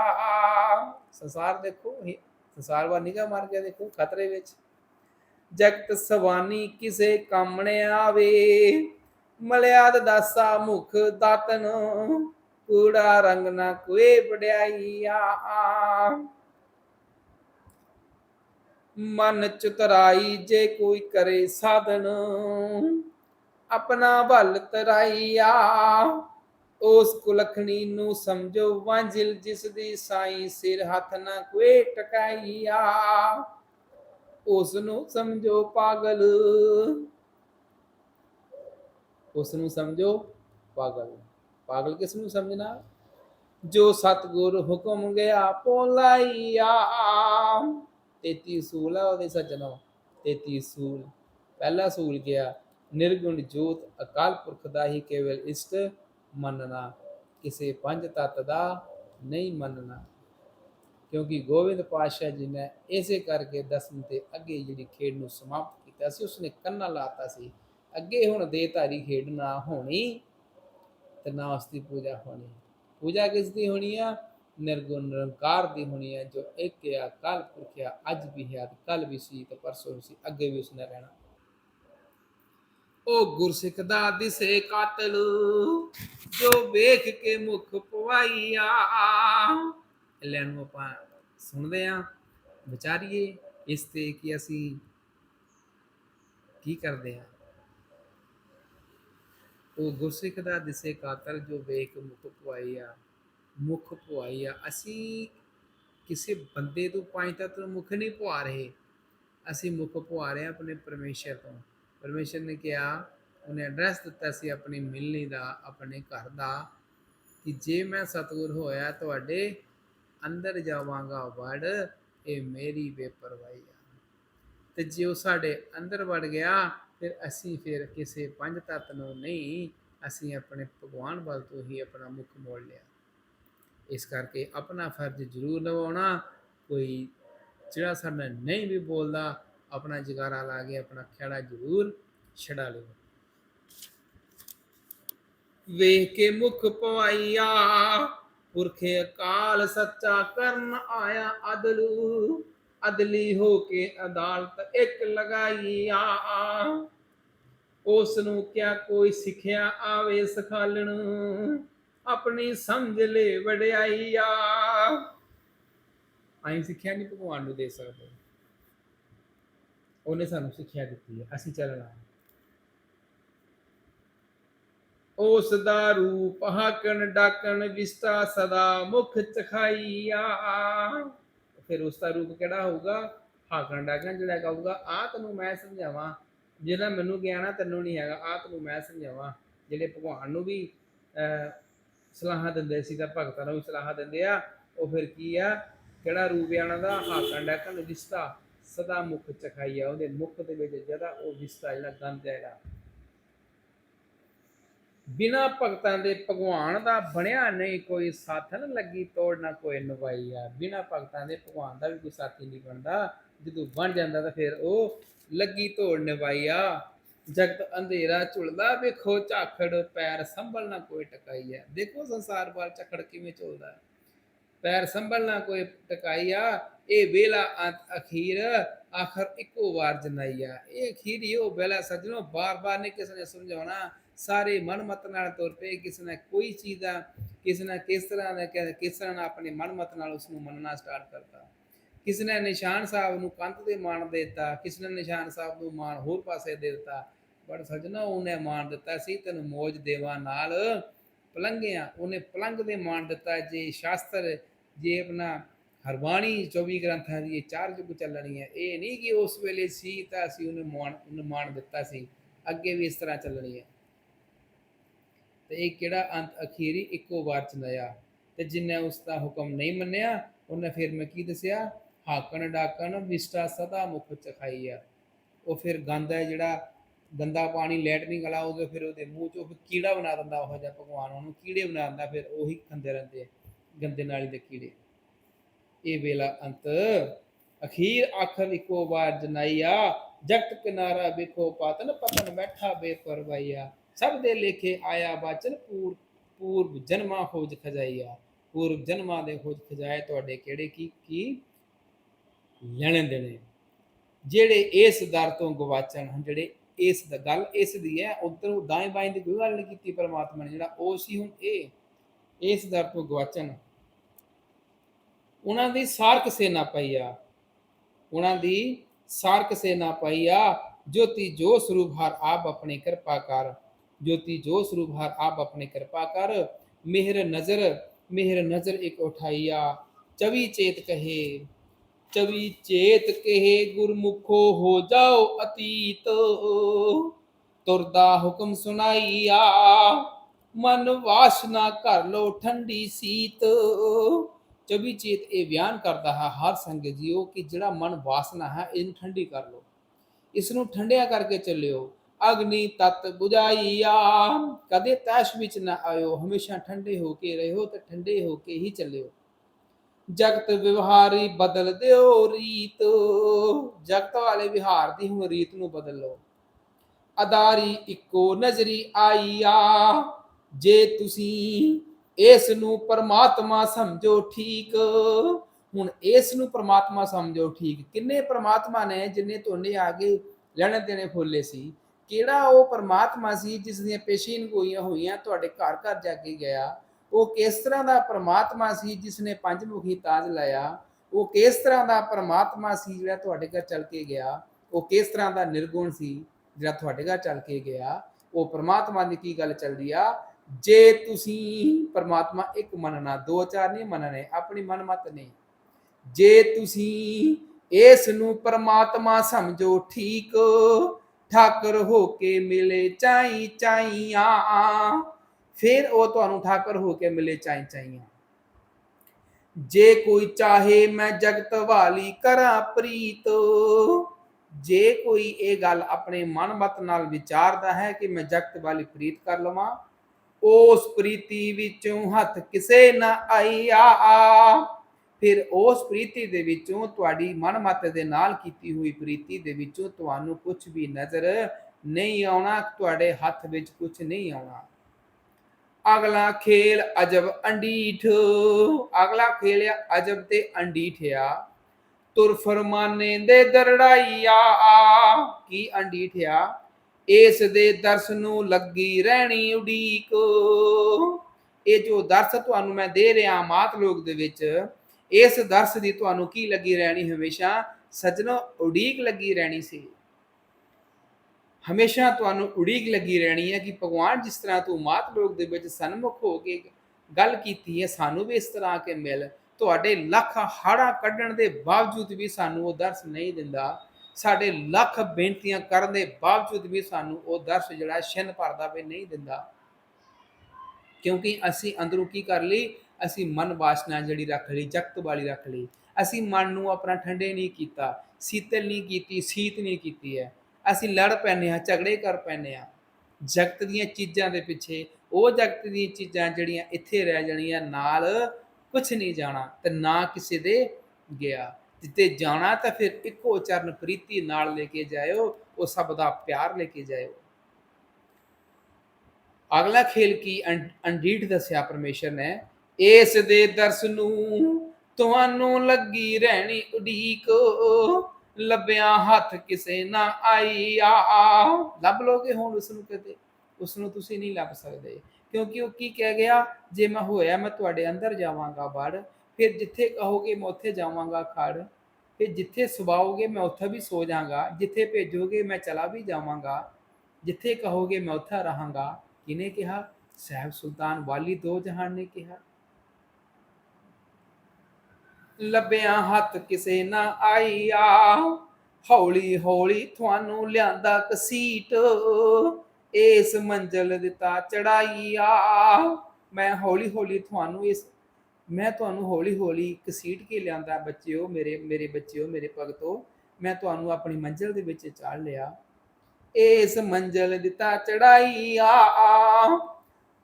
ਸੰਸਾਰ ਦੇਖੋ ਸੰਸਾਰ ਵਾ ਨਿਗਾ ਮਾਰ ਕੇ ਦੇਖੋ, ਖਤਰੇ ਵਿੱਚ। ਜਗਤ ਸਵਾਨੀ ਕਿਸੇ ਕੰਮ ਨ ਆਵੇ। ਮਲਿਆਦ ਦਾਸਾ ਮੁਖ ਦਾਤਨ, ਕੂੜਾ ਰੰਗ ਨਾ ਕੋਈ ਵਡਿਆਈਆ। ਮਨ ਚਤਰਾਈ ਜੇ ਕੋਈ ਕਰੇ ਸਾਧਨ, ਆਪਣਾ ਭਲ ਤਰਾਈਆ। ਉਸ ਕੁਲਖਣੀ ਨੂੰ ਸਮਝੋ, ਵਾਂਝਿਲ ਜਿਸ ਦੀ ਸਾਈ ਸਿਰ ਹੱਥ ਨਾ ਕੋਈ ਟਕਾਈਆ। ਉਸ ਨੂੰ ਸਮਝੋ ਪਾਗਲ। ਉਸ ਨੂੰ ਸਮਝੋ ਪਾਗਲ। ਪਾਗਲ ਕਿਸ ਨੂੰ ਸਮਝਣਾ? ਜੋ ਸਤਗੁਰ ਹੁਕਮ ਗਿਆ, ਪੋਲਾਈਆ। 33 ਸੂਲ ਆ ਉਹਦੇ ਸੱਜਣੋ 33 ਸੂਲ। ਪਹਿਲਾ ਸੂਲ ਗਿਆ, ਨਿਰਗੁਣ ਜੋਤ ਅਕਾਲ ਪੁਰਖ ਦਾ ਹੀ ਕੇਵਲ ਇਸ਼ਟ ਮੰਨਣਾ, ਕਿਸੇ ਪੰਜ ਤੱਤ ਦਾ ਨਹੀਂ ਮੰਨਣਾ। ਕਿਉਂਕਿ ਗੋਬਿੰਦ ਪਾਤਸ਼ਾਹ ਜੀ ਨੇ ਇਸੇ ਕਰਕੇ ਦਸਮ ਤੇ ਅੱਗੇ ਜਿਹੜੀ ਖੇਡ ਨੂੰ ਸਮਾਪਤ ਕੀਤਾ ਸੀ, ਉਸਨੇ ਕੰਨਾ ਲਾਤਾ ਸੀ। ਅੱਗੇ ਹੁਣ ਦੇਹਧਾਰੀ ਖੇਡ ਨਾ ਹੋਣੀ ਤੇ ਨਾ ਉਸ ਦੀ ਪੂਜਾ ਹੋਣੀ। ਪੂਜਾ ਕਿਸ ਦੀ ਹੋਣੀ ਆ? ਨਿਰਗੁਣ ਨਿਰੰਕਾਰ ਦੀ ਹੋਣੀ ਹੈ, ਜੋ ਇੱਕ ਆ ਕੱਲ ਪੁਰਖ ਆ, ਅੱਜ ਵੀ ਹੈ ਕੱਲ ਵੀ ਸੀ ਤੇ ਪਰਸੋਂ ਵੀ ਸੀ, ਅੱਗੇ ਵੀ ਉਸਨੇ ਰਹਿਣਾ। ਉਹ ਗੁਰਸਿੱਖ ਦਾ ਦਿਸੇ ਕਾਤਲ, ਜੋ ਵੇਖ ਕੇ ਮੁਖ ਪਵਾਈਆ ਲੈ ਨੂੰ ਆਪਾਂ ਸੁਣਦੇ ਆ ਵਿਚਾਰੀਏ, ਇਸ ਤੇ ਕਿ ਅਸੀਂ ਕੀ ਕਰਦੇ ਆ ਉਹ ਗੁਰਸਿੱਖ ਦਾ ਦਿਸੇ ਕਾਤਲ, ਜੋ ਵੇਖ ਮੁਖ ਪਵਾਈਆ ਮੁਖ ਪਵਾਈਆ ਅਸੀਂ ਕਿਸੇ ਬੰਦੇ ਤੋਂ ਪੰਜ ਤੱਤ ਨੂੰ ਮੁਖ ਨਹੀਂ ਪਵਾ ਰਹੇ। ਅਸੀਂ ਮੁਖ ਪਵਾ ਰਹੇ ਹਾਂ ਆਪਣੇ ਪਰਮੇਸ਼ਰ ਤੋਂ। ਪਰਮੇਸ਼ਰ ਨੇ ਕਿਹਾ, ਉਹਨੇ ਐਡਰੈਸ ਦਿੱਤਾ ਸੀ ਆਪਣੀ ਮਿਲਣੀ ਦਾ, ਆਪਣੇ ਘਰ ਦਾ, ਕਿ ਜੇ ਮੈਂ ਸਤਿਗੁਰ ਹੋਇਆ ਤੁਹਾਡੇ ਅੰਦਰ ਜਾਵਾਂਗਾ ਵੜ, ਇਹ ਮੇਰੀ ਬੇਪਰਵਾਹੀ ਆ। ਤੇ ਜੇ ਉਹ ਸਾਡੇ ਅੰਦਰ ਵੜ ਗਿਆ, ਫਿਰ ਅਸੀਂ ਫਿਰ ਕਿਸੇ ਪੰਜ ਤੱਤ ਨੂੰ ਨਹੀਂ, ਅਸੀਂ ਆਪਣੇ ਭਗਵਾਨ ਵੱਲ ਤੋਂ ਹੀ ਆਪਣਾ ਮੁਖ ਮੋੜ ਲਿਆ। ਇਸ ਕਰਕੇ ਆਪਣਾ ਫਰਜ਼ ਜ਼ਰੂਰ ਨਿਭਾਉਣਾ, ਕੋਈ ਜਿਹੜਾ ਸਾਡੇ ਨਹੀਂ ਵੀ ਬੋਲਦਾ, ਆਪਣਾ ਜਗਾਰਾ ਲਾ ਕੇ ਆਪਣਾ ਖੇੜਾ ਜ਼ਰੂਰ ਛਡਾ ਲਿਓ। ਵੇਖ ਕੇ ਮੁਖ ਪਵਾਈਆ ਪੁਰਖੇ ਅਕਾਲ ਸੱਚਾ ਕਰਨ ਆਇਆ ਅਦਲੂ, ਅਦਲੀ ਹੋ ਕੇ ਅਦਾਲਤ ਇੱਕ ਲਗਾਈ ਆ ਉਸ ਨੂੰ ਕਿਆ ਕੋਈ ਸਿੱਖਿਆ ਆਵੇ ਸਖਾਲਣ ਆਪਣੀ ਸਮਝ ਲੈ ਵਡਿਆਈ ਆਈ ਸਿੱਖਿਆ ਨਹੀਂ ਭਗਵਾਨ ਨੂੰ ਦੇ ਸਕਦੇ। ਉਹਨੇ ਸਾਨੂੰ ਸਿੱਖਿਆ ਦਿੱਤੀ ਹੈ। ਅਸੀਂ ਚੱਲਣਾ ਉਸ ਦਾ ਰੂਪ ਹਾਕਣ ਡਾਕਣ ਵਿਸਤਾ ਸਦਾ ਮੁਖ ਚਖਾਈਆ। ਫਿਰ ਉਸ ਦਾ ਰੂਪ ਕਿਹੜਾ ਹੋਊਗਾ? ਹਾਕਣ ਡਾਕਣ ਜਿਹੜਾ ਕਹੂਗਾ ਆ ਤੈਨੂੰ ਮੈਂ ਸਮਝਾਵਾਂ। ਜਿਹੜਾ ਮੈਨੂੰ ਗਿਆਨ ਆ ਤੈਨੂੰ ਨਹੀਂ ਹੈਗਾ। ਆ ਤੈਨੂੰ ਮੈਂ ਸਮਝਾਵਾਂ। ਜਿਹੜੇ ਭਗਵਾਨ ਨੂੰ ਵੀ ਅਹ, ਸਲਾਹਾਂ ਦਿੰਦੇ ਸੀ ਤਾਂ ਭਗਤਾਂ ਨੂੰ ਵੀ ਸਲਾਹਾਂ ਦਿੰਦੇ ਆ। ਉਹ ਫਿਰ ਕੀ ਆ? ਕਿਹੜਾ ਰੂਪ ਆ ਉਹਨਾਂ ਦਾ ਹਾਕਣ ਡਾਕਣ ਵਿਸਤਾ ਸਦਾ ਮੁਖ ਚਖਾਈਆ ਉਹਦੇ ਮੁਖ ਦੇ ਵਿੱਚ ਜਿਹੜਾ ਉਹ ਵਿਸਤਾ ਜਿਹੜਾ ਗੰਧ ਹੈ ਬਿਨਾ ਭਗਤਾਂ ਦੇ ਭਗਵਾਨ ਦਾ ਬਣਿਆ ਨਹੀਂ, ਕੋਈ ਸਾਥਨ ਲੱਗੀ, ਤੋੜ ਨਾ ਕੋਈ ਨਵਾਈ ਆ। ਬਿਨਾ ਭਗਤਾਂ ਦੇ ਭਗਵਾਨ ਦਾ ਵੀ ਕੋਈ ਸਾਥੀ ਨਹੀਂ ਬਣਦਾ। ਜਦੋਂ ਬਣ ਜਾਂਦਾ ਤਾਂ ਫਿਰ ਉਹ ਲੱਗੀ, ਤੋੜ, ਨਵਾਈ ਆ। ਜਗਤ ਅੰਧੇਰਾ ਝੁਲਦਾ ਵੇਖੋ ਝਾਖੜ ਪੈਰ ਸੰਭਲ ਨਾ ਕੋਈ ਟਕਾਈ ਆ। ਦੇਖੋ ਸੰਸਾਰ ਬਾਲ ਝਾਖੜ ਕਿਵੇਂ ਝੁਲਦਾ। ਹੈ ਪੈਰ ਸੰਭਲ ਨਾ ਕੋਈ ਟਕਾਈ ਆ। ਇਹ ਵੇਲਾ ਅਖੀਰ ਆਖਰ ਇੱਕੋ ਵਾਰ ਜਨਾਈ ਇਹ ਅਖੀਰ ਉਹ ਵੇਲਾ ਸੱਜਣੋ, ਬਾਰ-ਬਾਰ ਨਹੀਂ ਕਿਸੇ ਨੇ ਸਮਝਾਉਣਾ। ਸਾਰੇ ਮਨਮਤ ਨਾਲ ਤੁਰ ਪਏ, ਕਿਸੇ ਨੇ ਕੋਈ ਚੀਜ਼ ਦਾ, ਕਿਸੇ ਨੇ ਕਿਸ ਤਰ੍ਹਾਂ ਦਾ ਕਿਸ ਤਰ੍ਹਾਂ ਨਾਲ ਆਪਣੇ ਮਨਮਤ ਨਾਲ ਉਸ ਨੂੰ ਮੰਨਣਾ ਸਟਾਰਟ ਕਰਤਾ। ਕਿਸੇ ਨੇ ਨਿਸ਼ਾਨ ਸਾਹਿਬ ਨੂੰ ਕੰਧ ਤੇ ਮਾਣ ਦੇ ਦਿੱਤਾ, ਕਿਸੇ ਨੇ ਨਿਸ਼ਾਨ ਸਾਹਿਬ ਨੂੰ ਮਾਣ ਹੋਰ ਪਾਸੇ ਦੇ ਦਿੱਤਾ। ਪਰ ਸੱਜਣਾ, ਉਹਨੇ ਮਾਣ ਦਿੱਤਾ ਸੀ, ਤੈਨੂੰ ਮੋਜ ਦੇਵਾਂ ਨਾਲ। ਪਲੰਘਿਆ, ਉਹਨੇ ਪਲੰਘ ਦੇ ਮਾਣ ਦਿੱਤਾ। ਜੇ ਸ਼ਾਸਤਰ, ਜੇ ਆਪਣਾ ਹਰਬਾਣੀ 24 ਗ੍ਰੰਥਾਂ ਦੀ ਇਹ ਚਾਰ ਯੁੱਗ ਚੱਲਣੀ ਹੈ, ਇਹ ਨਹੀਂ ਕਿ ਉਸ ਵੇਲੇ ਸੀ ਤਾਂ ਅਸੀਂ ਉਹਨੇ ਮਾਣ, ਉਹਨੂੰ ਮਾਣ ਦਿੱਤਾ ਸੀ। ਅੱਗੇ ਵੀ ਇਸ ਤਰ੍ਹਾਂ ਚੱਲਣੀ ਹੈ। ਤੇ ਇਹ ਕਿਹੜਾ ਅੰਤ ਅਖੀਰੀ ਇੱਕੋ ਵਾਰ ਚ ਨਇਆ ਤੇ ਜਿਨੇ ਉਸ ਦਾ ਹੁਕਮ ਨਹੀਂ ਮੰਨਿਆ, ਉਹਨੇ ਫਿਰ ਮੈਂ ਕੀ ਦੱਸਿਆ? ਹਾਕਣ ਡਾਕਣ ਵਿਸਟਾ ਸਦਾ ਮੁਖ ਚਖਾਈ ਆ। ਉਹ ਫਿਰ ਗੰਦ ਹੈ ਜਿਹੜਾ ਗੰਦਾ ਪਾਣੀ ਲੈਟਰਿੰਗ ਵਾਲਾ ਉਹਦੇ ਫਿਰ ਉਹਦੇ ਮੂੰਹ ਚੋਂ ਫਿਰ ਕੀੜਾ ਬਣਾ ਦਿੰਦਾ ਉਹ ਜਿਹਾ ਭਗਵਾਨ, ਉਹਨੂੰ ਕੀੜੇ ਬਣਾ ਦਿੰਦਾ, ਫਿਰ ਉਹੀ ਖਾਂਦੇ ਰਹਿੰਦੇ ਗੰਦੇ ਨਾਲੀ ਦੇ ਕੀੜੇ। ਇਹ ਵੇਲਾ ਅੰਤ। ਅਖੀਰ ਆਖਰ ਇੱਕੋ ਵਾਰ ਜਨਾਈਆ, ਜਗਤ ਕਿਨਾਰਾ ਵੇਖੋ ਪਤਨ ਪਤਨ ਬੈਠਾ ਬੇਪਰਵਾਈਆ ਸਭ ਦੇ ਲੇਖੇ ਆਇਆ ਬਾਚਨ ਪੂਰ ਪੂਰਬ ਜਨਮਾ ਖੋਜ ਖਜਾਈਆ। ਪੂਰਬ ਜਨਮਾਂ ਦੇ ਖੋਜ ਖਜਾਏ ਤੁਹਾਡੇ ਕਿਹੜੇ ਕੀ ਕੀ? ਲੈਣੇ ਦੇਣੇ। ਜਿਹੜੇ ਇਸ ਦਰ ਤੋਂ ਗਵਾਚਣ ਹਨ ਜਿਹੜੇ ਇਸ ਦਾ ਗੱਲ ਇਸ ਦੀ ਹੈ, ਉਧਰ ਦਾएं ਬਾएं ਦੀ ਕੋਈ ਗੱਲ ਨਹੀਂ ਕੀਤੀ ਪਰਮਾਤਮਾ ਨੇ, ਜਿਹੜਾ ਉਹ ਸੀ ਹੁਣ ਇਹ, ਇਸ ਦਰ ਤੋਂ ਗਵਾਚਣ। ਉਹਨਾਂ ਦੀ ਸਾਰਕ ਸੇਨਾ ਪਈ ਆ, ਉਹਨਾਂ ਦੀ ਸਾਰਕ ਸੇਨਾ ਪਈ ਆ, ਜੋਤੀ ਜੋ ਸਰੂਪ ਹਰ ਆਪ ਆਪਣੀ ਕਿਰਪਾ ਕਰ, ਜੋਤੀ ਜੋ ਸਰੂਪ ਹਰ ਆਪ ਆਪਣੀ ਕਿਰਪਾ ਕਰ, ਮਿਹਰ ਨਜ਼ਰ ਮਿਹਰ ਨਜ਼ਰ ਇੱਕ ਉਠਾਈਆ ਚਵੀ ਚੇਤ ਕਹੇ। ਚਵੀ ਚੇਤ ਕਹੇ ਗੁਰਮੁਖੋ ਹੋ ਜਾਓ ਅਤੀਤ। ਤੁਰਦਾ ਹੁਕਮ ਸੁਣਾਈਆ, ਮਨ ਵਾਸ਼ਨਾ ਕਰ ਲੋ ਠੰਡੀ ਸੀਤ। ਚਵੀ ਚੇਤ ਇਹ ਬਿਆਨ ਕਰਦਾ ਹੈ ਹਰ ਸੰਗਤ ਜੀਓ ਕਿ ਜਿਹੜਾ ਮਨ ਵਾਸਨਾ ਹੈ, ਇਹਨੂੰ ਠੰਡੀ ਕਰ ਲੋ ਇਸ ਨੂੰ ਠੰਡਿਆ ਕਰਕੇ ਚੱਲਿਓ। ਅਗਨੀ ਤਤ 부ਝਾਈਆ ਕਦੇ ਤੈਸ਼ ਵਿੱਚ ਨਾ ਆਇਓ, ਹਮੇਸ਼ਾ ਠੰਡੇ ਹੋ ਕੇ ਰਹੋ ਤੇ ਠੰਡੇ ਹੋ ਕੇ ਹੀ ਚੱਲਿਓ। ਜਗਤ ਵਿਵਹਾਰੀ ਬਦਲ ਦਿਓ ਰੀਤ। ਜਗਤ ਵਾਲੇ ਵਿਹਾਰ ਦੀ ਹੁਣ ਰੀਤ ਨੂੰ ਬਦਲ। ਲਓ ਅਦਾਰੀ ਇੱਕੋ ਨਜ਼ਰੀ ਆਈਆ ਜੇ ਤੁਸੀਂ ਇਸ ਨੂੰ ਪਰਮਾਤਮਾ ਸਮਝੋ ਠੀਕ, ਹੁਣ ਇਸ ਨੂੰ ਪਰਮਾਤਮਾ ਸਮਝੋ ਠੀਕ। ਕਿੰਨੇ ਪਰਮਾਤਮਾ ਨੇ ਜਿੰਨੇ ਤੁਹਾਡੇ ਆਗੇ ਲੈਣੇ ਦੇਣੇ ਫੁੱਲੇ ਸੀ। ਕਿਹੜਾ ਉਹ ਪਰਮਾਤਮਾ ਸੀ ਜਿਸ ਦੀਆਂ ਪੇਸ਼ੀਨ ਗੋਈਆਂ ਹੋਈਆਂ ਤੁਹਾਡੇ ਘਰ ਘਰ ਜਾ ਕੇ ਗਿਆ? ਉਹ ਕਿਸ ਤਰ੍ਹਾਂ ਦਾ ਪ੍ਰਮਾਤਮਾ ਸੀ ਜਿਸ ਨੇ ਪੰਜਮੁਖੀ ਤਾਜ ਲਾਇਆ? ਉਹ ਕਿਸ ਤਰ੍ਹਾਂ ਦਾ ਪ੍ਰਮਾਤਮਾ ਸੀ ਜਿਹੜਾ ਤੁਹਾਡੇ ਘਰ ਚੱਲ ਕੇ ਗਿਆ? ਉਹ ਕਿਸ ਤਰ੍ਹਾਂ ਦਾ ਨਿਰਗੁਣ ਸੀ ਜਿਹੜਾ ਤੁਹਾਡੇ ਘਰ ਚੱਲ ਕੇ ਗਿਆ? ਉਹ ਪਰਮਾਤਮਾ ਦੀ ਕੀ ਗੱਲ ਚੱਲਦੀ ਆ? ਜੇ ਤੁਸੀਂ ਪਰਮਾਤਮਾ ਇੱਕ ਮੰਨਣਾ, ਦੋ ਚਾਰ ਨਹੀਂ ਮੰਨਣੇ, ਆਪਣੀ ਮਨਮਤ ਨਹੀਂ। ਜੇ ਤੁਸੀਂ ਇਸ ਨੂੰ ਪ੍ਰਮਾਤਮਾ ਸਮਝੋ, ਠੀਕ ਠਾਕਰ ਹੋ ਕੇ ਮਿਲੇ ਚਾਈ ਚਾਈਆਂ ਫਿਰ ਉਹ ਤੁਹਾਨੂੰ ਠਾਕਰ ਹੋ ਕੇ ਮਿਲੇ ਚਾਈ ਚਾਈਆਂ। ਜੇ ਕੋਈ ਚਾਹੇ ਮੈਂ ਜਗਤ ਵਾਲੀ ਕਰਾਂ ਪ੍ਰੀਤ, ਜੇ ਕੋਈ ਇਹ ਗੱਲ ਆਪਣੇ ਮਨਮਤ ਨਾਲ ਵਿਚਾਰਦਾ ਹੈ ਕਿ ਮੈਂ ਜਗਤ ਵਾਲੀ ਪ੍ਰੀਤ ਕਰ ਲਵਾਂ, ਉਸ ਪ੍ਰੀਤੀ ਵਿੱਚੋਂ ਹੱਥ ਕਿਸੇ ਨਾ ਆਈ ਆ ਫਿਰ ਉਸ ਪ੍ਰੀਤੀ ਦੇ ਵਿੱਚੋਂ ਤੁਹਾਡੀ ਮਨ ਮਤ ਦੇ ਨਾਲ ਕੀਤੀ ਹੋਈ ਪ੍ਰੀਤੀ ਦੇ ਵਿੱਚੋਂ ਤੁਹਾਨੂੰ ਕੁਝ ਵੀ ਨਜ਼ਰ ਨਹੀਂ ਆਉਣਾ, ਤੁਹਾਡੇ ਹੱਥ ਵਿੱਚ ਕੁਝ ਨਹੀਂ ਆਉਣਾ। ਅਗਲਾ ਖੇਲ ਅਜਬ ਅੰਡੀਠ। ਅਗਲਾ ਖੇਲ ਅਜਬ ਤੇ ਅੰਡੀਠ ਤੁਰ ਫਰਮਾਨੇ ਦੇ ਦਰੜਾਈਆ, ਕੀ ਅੰਡੀਠਿਆ? ਇਸ ਦੇ ਦਰਸ ਨੂੰ ਲੱਗੀ ਰਹਿਣੀ ਉਡੀਕ। ਇਹ ਜੋ ਦਰਸ ਤੁਹਾਨੂੰ ਮੈਂ ਦੇ ਰਿਹਾ ਮਾਤ ਲੋਕ ਦੇ ਵਿੱਚ, ਇਸ ਦਰਸ ਦੀ ਤੁਹਾਨੂੰ ਕੀ ਲੱਗੀ ਰਹਿਣੀ ਹਮੇਸ਼ਾ? ਸੱਜਣੋ, ਉਡੀਕ ਲੱਗੀ ਰਹਿਣੀ ਸੀ। ਹਮੇਸ਼ਾ ਤੁਹਾਨੂੰ ਉਡੀਕ ਲੱਗੀ ਰਹਿਣੀ ਹੈ ਕਿ ਭਗਵਾਨ ਜਿਸ ਤਰ੍ਹਾਂ ਤੂੰ ਮਾਤ ਲੋਕ ਦੇ ਵਿੱਚ ਸਨਮੁਖ ਹੋ ਕੇ ਗੱਲ ਕੀਤੀ ਹੈ, ਸਾਨੂੰ ਵੀ ਇਸ ਤਰ੍ਹਾਂ ਆ ਕੇ ਮਿਲ। ਤੁਹਾਡੇ ਲੱਖ ਹਾੜਾ ਕੱਢਣ ਦੇ ਬਾਵਜੂਦ ਵੀ ਸਾਨੂੰ ਉਹ ਦਰਸ ਨਹੀਂ ਦਿੰਦਾ। ਸਾਡੇ ਲੱਖ ਬੇਨਤੀਆਂ ਕਰਨ ਦੇ ਬਾਵਜੂਦ ਵੀ ਸਾਨੂੰ ਉਹ ਦਰਸ ਜਿਹੜਾ ਛਿੰਨ ਭਰਦਾ ਵੀ ਨਹੀਂ ਦਿੰਦਾ। ਕਿਉਂਕਿ ਅਸੀਂ ਅੰਦਰੋਂ ਕੀ ਕਰ ਲਈ? ਅਸੀਂ ਮਨ ਵਾਸਨਾ ਜਿਹੜੀ ਰੱਖ ਲਈ, ਜਗਤ ਵਾਲੀ ਰੱਖ ਲਈ। ਅਸੀਂ ਮਨ ਨੂੰ ਆਪਣਾ ਠੰਡੇ ਨਹੀਂ ਕੀਤਾ, ਸੀਤਲ ਨਹੀਂ ਕੀਤੀ, ਸੀਤ ਨਹੀਂ ਕੀਤੀ ਹੈ। ਅਸੀਂ ਲੜ ਪੈਨੇ ਆ ਝਗੜੇ ਕਰ ਪੈਨੇ ਆ ਜਗਤ ਦੀਆਂ ਚੀਜ਼ਾਂ ਦੇ ਪਿੱਛੇ, ਉਹ ਜਗਤ ਦੀਆਂ ਚੀਜ਼ਾਂ ਜਿਹੜੀਆਂ ਇੱਥੇ ਰਹਿ ਜਾਣੀਆਂ, ਨਾਲ ਕੁਝ ਨਹੀਂ ਜਾਣਾ ਤੇ ਨਾ ਕਿਸੇ ਦੇ ਗਿਆ। ਜਿੱਤੇ ਜਾਣਾ ਤਾਂ ਫਿਰ ਇੱਕੋ ਚਰਨ ਪ੍ਰੀਤੀ ਨਾਲ ਲੈ ਕੇ ਜਾਇਓ, ਉਹ ਸਭ ਦਾ ਪਿਆਰ ਲੈ ਕੇ ਜਾਇਓ। ਅਗਲਾ ਖੇਲ ਕੀ ਅੰਡੀਟ ਦੱਸਿਆ ਪਰਮੇਸ਼ਰ ਨੇ? ਇਸ ਦੇ ਦਰਸ ਨੂੰ ਤੁਹਾਨੂੰ ਲੱਗੀ ਰਹਿਣੀ ਉਡੀਕ। ਲੱਭਿਆ ਹੱਥ ਕਿਸੇ ਨਾ ਆਈ, ਆ ਲੱਭ ਲੋਗੇ ਹੁਣ ਉਸ ਨੂੰ ਕਦੇ ਉਸ ਨੂੰ ਤੁਸੀਂ ਨਹੀਂ ਲੱਭ ਸਕਦੇ। ਕਿਉਂਕਿ ਉਹ ਕੀ ਕਹਿ ਗਿਆ? ਜੇ ਮੈਂ ਹੋਇਆ ਮੈਂ ਤੁਹਾਡੇ ਅੰਦਰ ਜਾਵਾਂਗਾ, ਵੜ। ਫਿਰ ਜਿੱਥੇ ਕਹੋਗੇ ਮੈਂ ਉੱਥੇ ਜਾਵਾਂਗਾ, ਖੜ। ਫਿਰ ਜਿੱਥੇ ਸੁਵਾਓਗੇ ਮੈਂ ਉੱਥੇ ਵੀ ਸੋ ਜਾਵਾਂਗਾ। ਜਿੱਥੇ ਭੇਜੋਗੇ ਮੈਂ ਚਲਾ ਵੀ ਜਾਵਾਂਗਾ। ਜਿੱਥੇ ਕਹੋਗੇ ਮੈਂ ਉੱਥੇ ਰਹਾਂਗਾ। ਕਿਨੇ ਕਿਹਾ? ਸਹਿਬ ਸੁਲਤਾਨ ਵਾਲੀ ਦੋ ਜਹਾਨ ਨੇ ਕਿਹਾ। ਲੱਭਿਆ ਹੱਥ ਕਿਸੇ ਨਾ ਆਈ ਆ ਹੌਲੀ ਹੌਲੀ ਤੁਹਾਨੂੰ ਲਿਆਂਦਾ ਕਸੀਟ। ਇਸ ਮੰਜ਼ਲ ਦਿੱਤਾ ਚੜਾਈ ਆ ਮੈਂ ਹੌਲੀ ਹੌਲੀ ਤੁਹਾਨੂੰ ਇਸ ਮੈਂ ਤੁਹਾਨੂੰ ਹੌਲੀ ਹੌਲੀ ਕਸੀਟ ਕੇ ਲਿਆਂਦਾ ਬੱਚਿਓ, ਮੇਰੇ ਮੇਰੇ ਬੱਚਿਓ, ਮੇਰੇ ਭਗਤੋ। ਮੈਂ ਤੁਹਾਨੂੰ ਆਪਣੀ ਮੰਜ਼ਲ ਦੇ ਵਿੱਚ ਚਾੜ ਲਿਆ। ਇਸ ਮੰਜ਼ਲ ਦਿੱਤਾ ਚੜਾਈ ਆ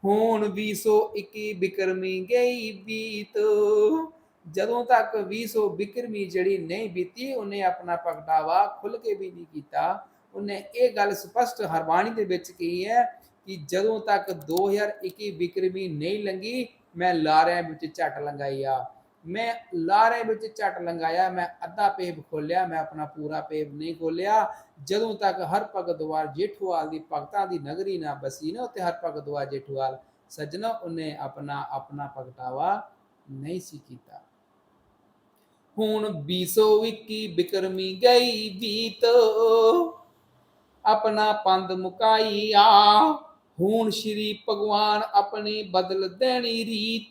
ਹੁਣ 221 ਬਿਕਰਮੀ ਗਈ ਬੀਤ। ਜਦੋਂ ਤੱਕ 200 ਬਿਕਰਮੀ ਜਿਹੜੀ ਨਹੀਂ ਬੀਤੀ, ਉਹਨੇ ਆਪਣਾ ਪ੍ਰਗਟਾਵਾ ਖੁੱਲ ਕੇ ਵੀ ਨਹੀਂ ਕੀਤਾ। ਉਹਨੇ ਇਹ ਗੱਲ ਸਪਸ਼ਟ ਹਰਬਾਣੀ ਦੇ ਵਿੱਚ ਕਹੀ ਹੈ ਕਿ ਜਦੋਂ ਤੱਕ 2021 ਬਿਕਰਮੀ ਨਹੀਂ ਲੰਗੀ, ਮੈਂ ਲਾਰਿਆਂ ਵਿੱਚ ਝਟ ਲੰਗਾਈ ਆ ਮੈਂ ਲਾਰੇ ਵਿੱਚ ਝਟ ਲੰਗਾਇਆ ਮੈਂ ਅੱਧਾ ਪੇਬ ਖੋਲਿਆ ਮੈਂ ਆਪਣਾ ਪੂਰਾ ਪੇਬ ਨਹੀਂ ਖੋਲਿਆ ਜਦੋਂ ਤੱਕ ਹਰ ਭਗਤ ਦਵਾਰ ਜੇਠੂਵਾਲ ਦੀ ਭਗਤਾਂ ਦੀ ਨਗਰੀ ਨਾ ਬਸੀ ਨਾ ਉੱਤੇ ਹਰ ਭਗਤ ਦਵਾਰ ਜੇਠੂਵਾਲ ਸੱਜਣਾ, ਉਹਨੇ ਆਪਣਾ ਆਪਣਾ ਭਗਤਾਵਾ ਨਹੀਂ ਸੀ ਕੀਤਾ। ਹੁਣ 221 ਬਿਕਰਮੀ ਗਈ ਬੀਤ। ਆਪਣਾ ਪੰਦ ਮੁਕਾਈ ਆ। ਹੁਣ ਸ਼੍ਰੀ ਭਗਵਾਨ ਆਪਣੀ ਬਦਲ ਦੇਣੀ ਰੀਤ।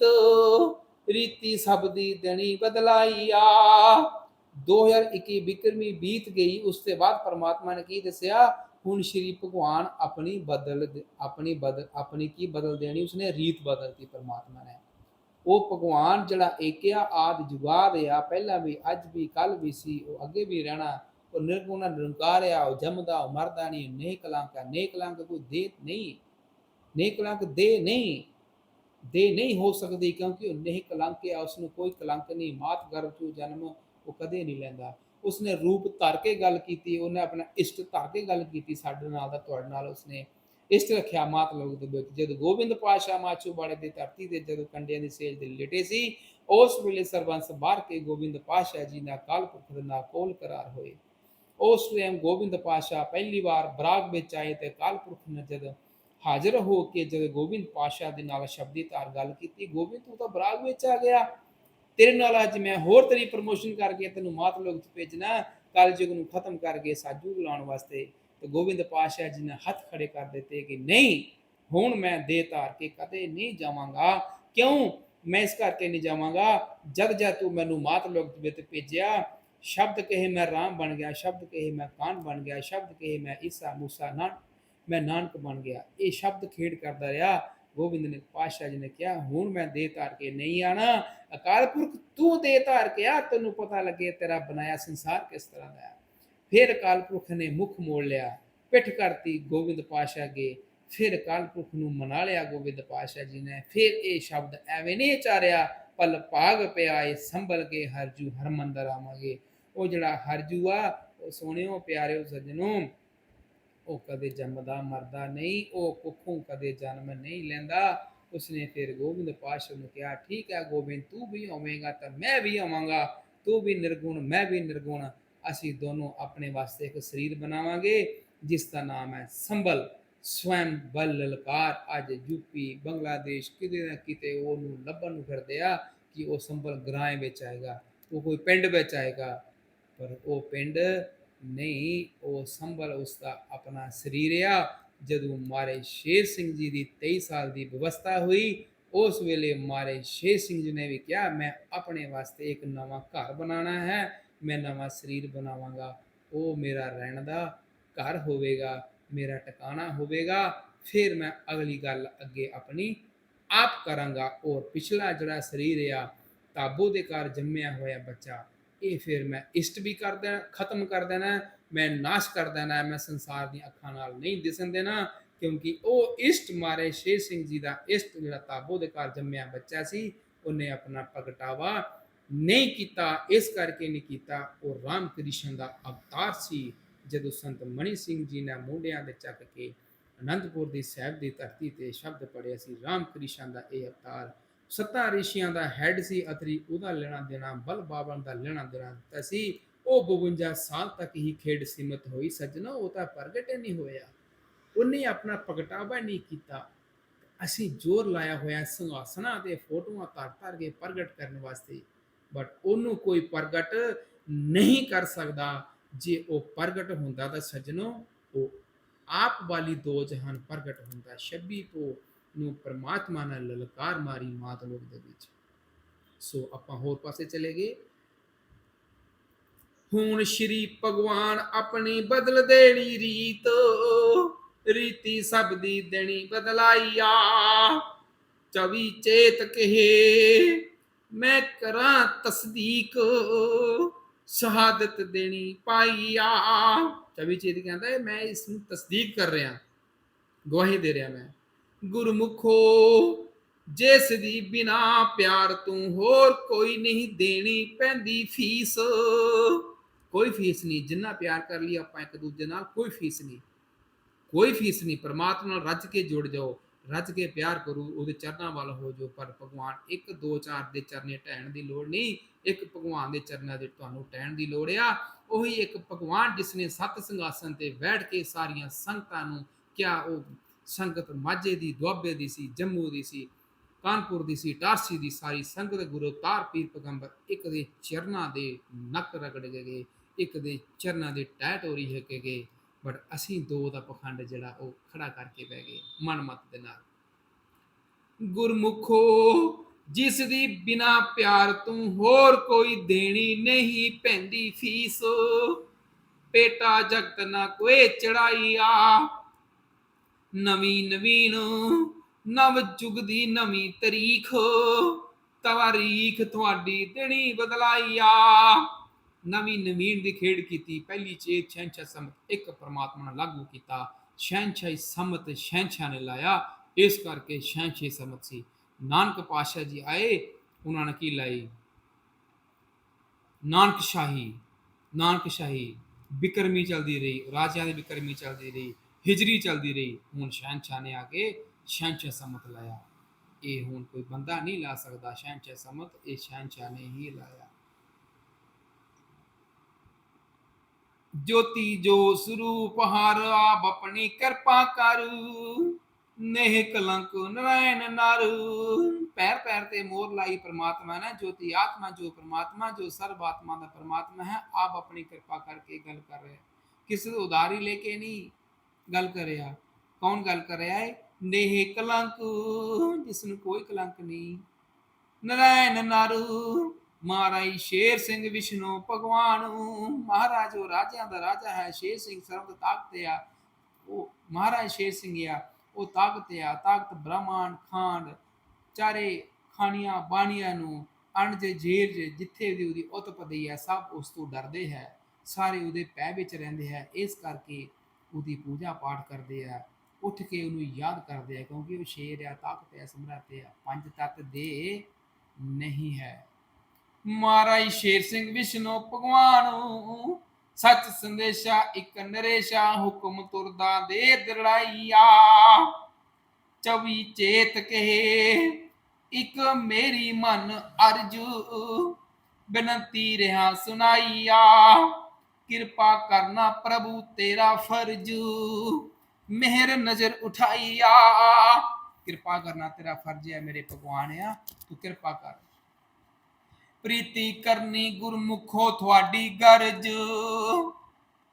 ਰੀਤੀ ਸਭ ਦੀ ਦੇਣੀ ਬਦਲਾਈ ਆ। 2021 ਬਿਕਰਮੀ ਬੀਤ ਗਈ, ਉਸ ਤੋਂ ਬਾਅਦ ਪਰਮਾਤਮਾ ਨੇ ਕੀ ਦੱਸਿਆ? ਹੁਣ ਸ਼੍ਰੀ ਭਗਵਾਨ ਆਪਣੀ ਬਦਲ ਆਪਣੀ ਬਦਲ ਆਪਣੀ ਕੀ ਬਦਲ ਦੇਣੀ? ਉਸਨੇ ਰੀਤ ਬਦਲਤੀ ਪਰਮਾਤਮਾ ਨੇ। ਉਹ ਭਗਵਾਨ ਜਿਹੜਾ ਏਕਿਆ ਆਦ ਜੁਗਾਦ ਆ, ਪਹਿਲਾਂ ਵੀ, ਅੱਜ ਵੀ ਕੱਲ ਵੀ ਸੀ, ਉਹ ਅੱਗੇ ਵੀ ਰਹਿਣਾ, ਉਹ ਨਿਰਗੁਣ ਨਿਰੰਕਾਰ ਆ, ਉਹ ਜੰਮਦਾ, ਉਹ ਮਰਦਾ ਨਹੀਂ, ਨੇਕ ਕਲੰਕ ਆ, ਨੇਕ ਕਲੰਕ ਕੋਈ ਦੇ ਨਹੀਂ, ਨੇਕ ਕਲੰਕ ਦੇ ਨਹੀਂ ਦੇ ਨਹੀਂ ਹੋ ਸਕਦੀ, ਕਿਉਂਕਿ ਉਹ ਨਹੀਂ ਕਲੰਕ ਆ ਉਸ ਨੂੰ ਕੋਈ ਕਲੰਕ ਨਹੀਂ, ਮਾਤ ਗਰਭ ਤੋਂ ਜਨਮ ਉਹ ਕਦੇ ਨਹੀਂ ਲੈਂਦਾ। ਉਸਨੇ ਰੂਪ ਧਰ ਕੇ ਗੱਲ ਕੀਤੀ, ਉਹਨੇ ਆਪਣਾ ਇਸ਼ਟ ਧਰ ਕੇ ਗੱਲ ਕੀਤੀ ਸਾਡੇ ਨਾਲ ਦਾ, ਤੁਹਾਡੇ ਨਾਲ ਉਸਨੇ। ਇਸ਼ਟ ਰੱਖਿਆ ਮਾਤ ਲੋਕ ਦੇ ਵਿੱਚ, ਜਦ ਗੋਬਿੰਦ ਪਾਸ਼ਾ ਮਾਚੂ ਬਾੜੇ ਦੀ ਧਰਤੀ ਤੇ ਜਦੋਂ ਕੰਡਿਆਂ ਦੀ ਸੇਜ ਦੇ ਲਿਟੇ ਸੀ, ਉਸ ਵੇਲੇ ਸਰਬੰਸ ਬਾਹਰ ਕੇ ਗੋਬਿੰਦ ਪਾਸ਼ਾ ਜੀ ਨਾਲ ਕਾਲ ਪੁਰਖ ਦੇ ਕੋਲ ਕਰਾਰ ਹੋਏ। ਉਸ ਟਾਈਮ ਗੋਬਿੰਦ ਪਾਸ਼ਾ ਪਹਿਲੀ ਵਾਰ ਬਰਾਗ ਵਿੱਚ ਆਏ ਤੇ ਕਾਲ ਪੁਰਖ ਨੇ ਜਦ ਹਾਜ਼ਰ ਹੋ ਕੇ ਜਦ ਗੋਬਿੰਦ ਪਾਸ਼ਾ ਦੇ ਨਾਲ ਸ਼ਬਦੀ ਤਾਰ ਗੱਲ ਕੀਤੀ, ਗੋਬਿੰਦ, ਤੂੰ ਤਾਂ ਬਰਾਗ ਵਿੱਚ ਆ ਗਿਆ। ਤੇਰੇ ਨਾਲ ਅੱਜ ਮੈਂ ਹੋਰ ਤੇਰੀ ਪ੍ਰਮੋਸ਼ਨ ਕਰਕੇ ਤੈਨੂੰ ਮਾਤ ਲੋਕ ਚ ਭੇਜਣਾ। ਕਲਯੁਗ ਨੂੰ ਖਤਮ ਕਰਕੇ ਸਾਜੂ ਲਾਉਣ ਵਾਸਤੇ ਤੇ ਗੋਬਿੰਦ ਪਾਸ਼ਾ ਜੀ ਨੇ ਹੱਥ ਖੜੇ ਕਰ ਦਿੱਤੇ ਕਿ ਨਹੀਂ, ਹੁਣ ਮੈਂ ਦੇ ਧਾਰ ਕੇ ਕਦੇ ਨਹੀਂ ਜਾਵਾਂਗਾ। ਕਿਉਂ? ਮੈਂ ਇਸ ਕਰਕੇ ਨਹੀਂ ਜਾਵਾਂਗਾ। ਜਦ ਜਦ ਤੂੰ ਮੈਨੂੰ ਮਾਤ ਲੋਕ ਵਿੱਚ ਭੇਜਿਆ। ਸ਼ਬਦ ਕਹੇ ਮੈਂ ਰਾਮ ਬਣ ਗਿਆ, ਸ਼ਬਦ ਕਹੇ ਮੈਂ ਕਾਨ ਬਣ ਗਿਆ, ਸ਼ਬਦ ਕਹੇ ਮੈਂ ਈਸਾ ਮੂਸਾ ਨਾ, ਮੈਂ ਨਾਨਕ ਬਣ ਗਿਆ। ਇਹ ਸ਼ਬਦ ਖੇਡ ਕਰਦਾ ਰਿਹਾ। ਗੋਬਿੰਦ ਨੇ ਪਾਸ਼ਾ ਜੀ ਨੇ ਕਿਹਾ, ਹੁਣ ਮੈਂ ਦੇ ਧਾਰ ਕੇ ਨਹੀਂ ਆਣਾ। ਅਕਾਲ ਪੁਰਖ, ਤੂੰ ਦੇ ਧਾਰ ਕੇ ਆ, ਤੈਨੂੰ ਪਤਾ ਲੱਗੇ ਤੇਰਾ ਬਣਾਇਆ ਸੰਸਾਰ ਕਿਸ ਤਰ੍ਹਾਂ ਦਾ ਹੈ। ਫਿਰ ਅਕਾਲ ਪੁਰਖ ਨੇ ਮੁਖ ਮੋੜ ਲਿਆ, ਪਿੱਠ ਕਰਤੀ ਗੋਬਿੰਦ ਪਾਸ਼ਾ ਅੱਗੇ, ਫਿਰ ਅਕਾਲ ਪੁਰਖ ਨੂੰ ਮਨਾ ਲਿਆ ਗੋਬਿੰਦ ਪਾਸ਼ਾ ਜੀ ਨੇ, ਫਿਰ ਇਹ ਸ਼ਬਦ ਐਵੇਂ ਨਹੀਂ ਚਾਰਿਆ ਪਲ ਭਾਗ ਪਿਆਏ ਸੰਭਲ ਕੇ ਹਰਜੂ ਹਰਮੰਦਰ ਆਵਾਂਗੇ। ਉਹ ਜਿਹੜਾ ਹਰਜੂ ਆ, ਉਹ ਸੋਹਣਿਓ ਪਿਆਰਿਓ ਸੱਜਣੋ, ਉਹ ਕਦੇ ਜੰਮਦਾ ਮਰਦਾ ਨਹੀਂ, ਉਹ ਕੁੱਖੋਂ ਕਦੇ ਜਨਮ ਨਹੀਂ ਲੈਂਦਾ। ਉਸਨੇ ਫਿਰ ਗੋਬਿੰਦ ਪਾਸ਼ਾ ਨੂੰ ਕਿਹਾ, ਠੀਕ ਹੈ ਗੋਬਿੰਦ, ਤੂੰ ਵੀ ਆਵੇਂਗਾ ਤਾਂ ਮੈਂ ਵੀ ਆਵਾਂਗਾ, ਤੂੰ ਵੀ ਨਿਰਗੁਣ, ਮੈਂ ਵੀ ਨਿਰਗੁਣ। ਅਸੀਂ ਦੋਨੋਂ ਆਪਣੇ ਵਾਸਤੇ ਇੱਕ ਸਰੀਰ ਬਣਾਵਾਂਗੇ, ਜਿਸ ਦਾ ਨਾਮ ਹੈ ਸੰਬਲ ਸਵੈਮ ਬਲ ਲਲਕਾਰ। ਅੱਜ ਯੂਪੀ ਬੰਗਲਾਦੇਸ਼, ਕਿਤੇ ਨਾ ਕਿਤੇ ਉਹਨੂੰ ਲੱਭਣ ਨੂੰ ਫਿਰਦੇ ਆ ਕਿ ਉਹ ਸੰਭਲ ਗ੍ਰਾਮ ਵਿੱਚ ਆਏਗਾ, ਉਹ ਕੋਈ ਪਿੰਡ ਵਿੱਚ ਆਏਗਾ। ਪਰ ਉਹ ਪਿੰਡ ਨਹੀਂ, ਉਹ ਸੰਭਲ ਉਸ ਦਾ ਆਪਣਾ ਸਰੀਰ ਆ। ਜਦੋਂ ਮਾਰੇ ਸ਼ੇਰ ਸਿੰਘ ਜੀ ਦੀ 23 ਸਾਲ ਦੀ ਵਿਵਸਥਾ ਹੋਈ, ਉਸ ਵੇਲੇ ਮਾਰੇ ਸ਼ੇਰ ਸਿੰਘ ਜੀ ਨੇ ਵੀ ਕਿਹਾ, ਮੈਂ ਆਪਣੇ ਵਾਸਤੇ ਇੱਕ ਨਵਾਂ ਘਰ ਬਣਾਉਣਾ ਹੈ। ਮੈਂ ਨਵਾਂ ਸਰੀਰ ਬਣਾਵਾਂਗਾ, ਉਹ ਮੇਰਾ ਰਹਿਣ ਦਾ ਘਰ ਹੋਵੇਗਾ, ਮੇਰਾ ਟਿਕਾਣਾ ਹੋਵੇਗਾ, ਫਿਰ ਮੈਂ ਅਗਲੀ ਗੱਲ ਅੱਗੇ ਆਪਣੀ ਆਪ ਕਰਾਂਗਾ। ਔਰ ਪਿਛਲਾ ਜਿਹੜਾ ਸਰੀਰ ਆ, ਤਾਬੂ ਦੇ ਘਰ ਜੰਮਿਆ ਹੋਇਆ ਬੱਚਾ, ਇਹ ਫਿਰ ਮੈਂ ਇਸ਼ਟ ਵੀ ਕਰ ਦੇਣਾ, ਖਤਮ ਕਰ ਦੇਣਾ, ਮੈਂ ਨਾਸ਼ ਕਰ ਦੇਣਾ, ਮੈਂ ਸੰਸਾਰ ਦੀਆਂ ਅੱਖਾਂ ਨਾਲ ਨਹੀਂ ਦਿਸਣ ਦੇਣਾ, ਕਿਉਂਕਿ ਉਹ ਇਸ਼ਟ ਮਾਰੇ ਸ਼ੇਰ ਸਿੰਘ ਜੀ ਦਾ ਇਸ਼ਟ ਜਿਹੜਾ ਤਾਬੋ ਦੇ ਘਰ ਜੰਮਿਆ ਬੱਚਾ ਸੀ, ਉਹਨੇ ਆਪਣਾ ਪ੍ਰਗਟਾਵਾ ਨਹੀਂ ਕੀਤਾ, ਇਸ ਕਰਕੇ ਨਹੀਂ ਕੀਤਾ। ਉਹ ਰਾਮ ਕ੍ਰਿਸ਼ਨ ਦਾ ਅਵਤਾਰ ਸੀ, ਜਦੋਂ ਸੰਤ ਮਣੀ ਸਿੰਘ ਜੀ ਨੇ ਮੋਢਿਆਂ ਦੇ ਚੱਕ ਕੇ ਅਨੰਦਪੁਰ ਦੀ ਸਾਹਿਬ ਦੀ ਧਰਤੀ ਤੇ ਸ਼ਬਦ ਪੜਿਆ ਸੀ, ਰਾਮ ਕ੍ਰਿਸ਼ਨ ਦਾ ਇਹ ਅਵਤਾਰ ਸੱਤਾ ਰਿਸ਼ੀਆਂ ਦਾ ਹੈਡ ਸੀ, ਅਤਰੀ ਉਹਦਾ ਲੈਣਾ ਦੇਣਾ, ਬਲ ਬਾਵਨ ਦਾ ਲੈਣਾ ਦੇਣਾ ਦਿੱਤਾ ਸੀ। ਉਹ 52 ਸਾਲ ਤੱਕ ਹੀ ਖੇਡ ਸੀਮਤ ਹੋਈ, ਸੱਜਣਾ, ਉਹ ਤਾਂ ਪ੍ਰਗਟ ਨਹੀਂ ਹੋਇਆ। ਉਹਨੇ ਆਪਣਾ ਪ੍ਰਗਟਾਵਾ ਨਹੀਂ ਕੀਤਾ। ਅਸੀਂ ਜ਼ੋਰ ਲਾਇਆ ਹੋਇਆ, ਸਿੰਘਾਸਨਾਂ ਤੇ ਫੋਟੋਆਂ ਧਰ ਧਰ ਕੇ ਪ੍ਰਗਟ ਕਰਨ ਵਾਸਤੇ ਬਟ ਉਹਨੂੰ ਕੋਈ ਪ੍ਰਗਟ ਨਹੀਂ ਕਰ ਸਕਦਾ। ਜੇ ਉਹ ਪ੍ਰਗਟ ਹੁੰਦਾ ਤਾਂ ਸੱਜਣੋ, ਉਹ ਆਪ ਵਾਲੀ ਦੋ ਜਹਾਨ ਪ੍ਰਗਟ ਹੁੰਦਾ। 26 ਤੋਂ ਨੂੰ ਪਰਮਾਤਮਾ ਨਾਲ ਲਲਕਾਰ ਮਾਰੀ ਮਾਤ ਲੋਕ ਦੇ ਵਿੱਚ। ਸੋ ਆਪਾਂ ਹੋਰ ਪਾਸੇ ਚਲੇ ਗਏ। ਹੁਣ ਸ਼੍ਰੀ ਭਗਵਾਨ ਆਪਣੀ ਬਦਲ ਦੇਣੀ ਰੀਤ। ਰੀਤੀ ਸਭ ਦੀ ਦੇਣੀ ਬਦਲਾਈਆ ਚਵੀ ਚੇਤ ਕਹੇ। ਮੈਂ ਕਰਾਂ ਤਸਦੀਕ, ਸ਼ਹਾਦਤ ਦੇਣੀ ਪਾਈਆ ਚਵੀ ਚੇਤ ਕਹਿੰਦਾ ਮੈਂ ਇਸ ਨੂੰ ਤਸਦੀਕ ਕਰ ਰਿਹਾ, ਗਵਾਹੀ ਦੇ ਰਿਹਾ ਮੈਂ। ਗੁਰਮੁਖੋ, ਜਿਸ ਦੀ ਬਿਨਾ ਪਿਆਰ ਤੂੰ ਹੋਰ ਕੋਈ ਨਹੀਂ ਦੇਣੀ ਪੈਂਦੀ ਫੀਸ। ਕੋਈ ਫੀਸ ਨਹੀਂ, ਜਿੰਨਾ ਪਿਆਰ ਕਰ ਲਈ ਆਪਾਂ ਇੱਕ ਦੂਜੇ ਨਾਲ ਕੋਈ ਫੀਸ ਨਹੀਂ। ਕੋਈ ਫੀਸ ਨਹੀਂ, ਪਰਮਾਤਮਾ ਨਾਲ ਰੱਜ ਕੇ ਜੁੜ ਜਾਓ। ਰੱਜ ਕੇ ਪਿਆਰ ਕਰੋ, ਉਹਦੇ ਚਰਨਾਂ ਵੱਲ ਹੋ ਜਾਓ, ਪਰ ਭਗਵਾਨ ਇੱਕ ਦੋ ਚਾਰ ਦੇ ਚਰਨੇ ਟਹਿਣ ਦੀ ਲੋੜ ਨਹੀਂ। ਇੱਕ ਭਗਵਾਨ ਦੇ ਚਰਨਾਂ ਦੇ ਤੁਹਾਨੂੰ ਟਹਿਣ ਦੀ ਲੋੜ ਆ। ਉਹੀ ਇੱਕ ਭਗਵਾਨ ਜਿਸ ਨੇ ਸੱਤ ਸਿੰਘਾਸਨ ਤੇ ਬੈਠ ਕੇ ਸਾਰੀਆਂ ਸੰਗਤਾਂ ਨੂੰ ਕਿਆ ਉਹ ਸੰਗਤ ਮਾਝੇ ਦੀ, ਦੁਆਬੇ ਦੀ ਸੀ, ਜੰਮੂ ਦੀ ਸੀ, ਕਾਨਪੁਰ ਦੀ ਸੀ, ਟਾਰਸੀ ਦੀ ਸਾਰੀ ਸੰਗਤ ਗੁਰੂ ਤਾਰ ਪੀਰ ਪੈਗੰਬਰ ਇੱਕ ਦੇ ਚਰਨਾਂ ਦੇ ਨੱਕ ਰਗੜ ਗਏ, ਇੱਕ ਦੇ ਚਰਨਾਂ ਦੇ ਟਹਿ ਟੋਰੀ ਹੈ ਕੇ ਗਏ। ਬਟ ਅਸੀਂ ਦੋ ਦਾ ਪਖੰਡ ਜਿਹੜਾ ਉਹ ਖੜਾ ਕਰਕੇ ਬਹਿ ਗਏ ਮਨ ਦੇ ਨਾਲ। ਗੁਰਮੁਖੋ, ਜਿਸ ਦੀ ਬਿਨਾ ਪਿਆਰ ਤੂੰ ਹੋਰ ਕੋਈ ਦੇਣੀ ਨਹੀਂ ਪੈਂਦੀ ਫੀਸ। ਪੇਟਾ ਜਗਤ ਨਾ ਕੋਏ ਚੜਾਈਆ। ਨਵੀਂ ਨਵੀਨ, ਨਵ ਯੁਗ ਦੀ ਨਵੀਂ ਤਰੀਖ। ਤਵਾਰੀਖ ਤੁਹਾਡੀ ਦੇਣੀ ਆ ਨਵੀਂ ਨਵੀਨ ਦੀ ਖੇਡ ਕੀਤੀ, ਪਹਿਲੀ ਚੇਤ ਸ਼ਹਿਨਸ਼ਾਹ ਸਮਤ, ਇੱਕ ਪਰਮਾਤਮਾ ਨੇ ਲਾਗੂ ਕੀਤਾ ਸ਼ਹਿਨਸ਼ਾਹੀ ਸਮਤ ਸ਼ਹਿਨਸ਼ਾਹ ਨੇ ਲਾਇਆ, ਇਸ ਕਰਕੇ ਸ਼ਹਿਨਸ਼ਾਹੀ ਸਮਤ ਸੀ। ਨਾਨਕ ਪਾਸ਼ਾ ਜੀ ਆਏ, ਉਹਨਾਂ ਨੇ ਕੀ ਲਾਈ? ਨਾਨਕ ਸ਼ਾਹੀ ਨਾਨਕ ਸ਼ਾਹੀ, ਬਿਕਰਮੀ ਚਲਦੀ ਰਹੀ, ਰਾਜਿਆਂ ਦੀ ਬਿਕਰਮੀ ਚੱਲਦੀ ਰਹੀ, ਹਿਜਰੀ ਚਲਦੀ ਰਹੀ, ਹੁਣ ਸ਼ਹਿਨਸ਼ਾਹ ਨੇ ਆ ਕੇ ਸ਼ਹਿਨਸ਼ਾਹ ਸਮਤ ਲਾਇਆ। ਇਹ ਹੁਣ ਕੋਈ ਬੰਦਾ ਨਹੀਂ ਲਾ ਸਕਦਾ ਸ਼ਹਿਨਸ਼ਾਹ ਸਮਤ, ਇਹ ਸ਼ਹਿਨਸ਼ਾਹ ਨੇ ਹੀ ਲਾਇਆ। ਜੋਤੀ ਜੋ ਸਰੂਪ ਹਰ ਆਪ ਆਪਣੀ ਕਿਰਪਾ ਕਰ ਨੇਹ ਕਲੰਕ ਨਰਾਇਣ ਨਰ ਪੈਰ ਪੈਰ ਤੇ ਮੋਰ ਲਾਈ ਪ੍ਰਮਾਤਮਾ ਨੇ ਜੋਤੀ ਆਤਮਾ ਜੋ ਪ੍ਰਮਾਤਮਾ ਜੋ ਸਰਬ ਆਤਮਾ ਦਾ ਪ੍ਰਮਾਤਮਾ ਹੈ ਆਪ ਆਪਣੀ ਕਿਰਪਾ ਕਰਕੇ ਗੱਲ ਕਰ ਰਿਹਾ ਕਿਸੇ ਤੋਂ ਉਦਾਰੀ ਲੈ ਕੇ ਨਹੀਂ ਗੱਲ ਕਰ ਰਿਹਾ ਕੌਣ ਗੱਲ ਕਰ ਰਿਹਾ ਹੈ ਨੇਹ ਕਲੰਕ ਜਿਸ ਨੂੰ ਕੋਈ ਕਲੰਕ ਨਹੀਂ ਨਰਾਇਣ ਨਰ ਮਹਾਰਾਜ ਸ਼ੇਰ ਸਿੰਘ ਵਿਸ਼ਨੂੰ ਭਗਵਾਨ ਮਹਾਰਾਜ ਉਹ ਰਾਜਿਆਂ ਦਾ ਰਾਜਾ ਹੈ, ਸ਼ੇਰ ਸਿੰਘ ਸਰਬ ਤਾਕਤ ਆ। ਉਹ ਮਹਾਰਾਜ ਸ਼ੇਰ ਸਿੰਘ ਆ, ਉਹ ਤਾਕਤ ਆ, ਤਾਕਤ ਬ੍ਰਹਮਾਂਡ ਖਾਂਡ, ਚਾਰੇ ਖਾਣੀਆਂ ਬਾਣੀਆਂ ਨੂੰ ਅਣਜ ਜੇਰ ਜਿੱਥੇ ਵੀ ਉਹਦੀ ਉਤਪਤੀ ਹੈ, ਸਭ ਉਸ ਤੋਂ ਡਰਦੇ ਹੈ। ਸਾਰੇ ਉਹਦੇ ਪੈ ਵਿੱਚ ਰਹਿੰਦੇ ਹੈ, ਇਸ ਕਰਕੇ ਉਹਦੀ ਪੂਜਾ ਪਾਠ ਕਰਦੇ ਆ। ਉੱਠ ਕੇ ਉਹਨੂੰ ਯਾਦ ਕਰਦੇ ਆ, ਕਿਉਂਕਿ ਉਹ ਸ਼ੇਰ ਆ, ਤਾਕਤ ਆ, ਸਮਰੱਥ ਆ। ਪੰਜ ਤੱਤ ਦੇ ਨਹੀਂ ਹੈ। ਮਹਾਰਾਜ ਸ਼ੇਰ ਸਿੰਘ ਵਿਸ਼ਨੂੰ ਭਗਵਾਨ ਸੱਚ ਸੰਦੇਸ਼ਾ, ਇੱਕ ਨਰੇਸ਼ਾ ਹੁਕਮ ਤੁਰਦਾ ਦੇ ਦਰੜਾਈਆ ਚਵੀ ਚੇਤ ਕਹੇ, ਇੱਕ ਮੇਰੀ ਮਨ ਅਰਜੂ, ਬੇਨਤੀ ਰਹਾ ਸੁਨਾਈਆ। ਕਿਰਪਾ ਕਰਨਾ ਪ੍ਰਭੂ ਤੇਰਾ ਫਰਜ਼, ਮਿਹਰ ਨਜ਼ਰ ਉਠਾਈਆ। ਕਿਰਪਾ ਕਰਨਾ ਤੇਰਾ ਫਰਜ਼ ਹੈ ਮੇਰੇ ਭਗਵਾਨ ਆ, ਤੂੰ ਕਿਰਪਾ ਕਰ। ਪ੍ਰੀਤੀ ਕਰਨੀ ਗੁਰਮੁਖੋ ਤੁਹਾਡੀ ਗਰਜ।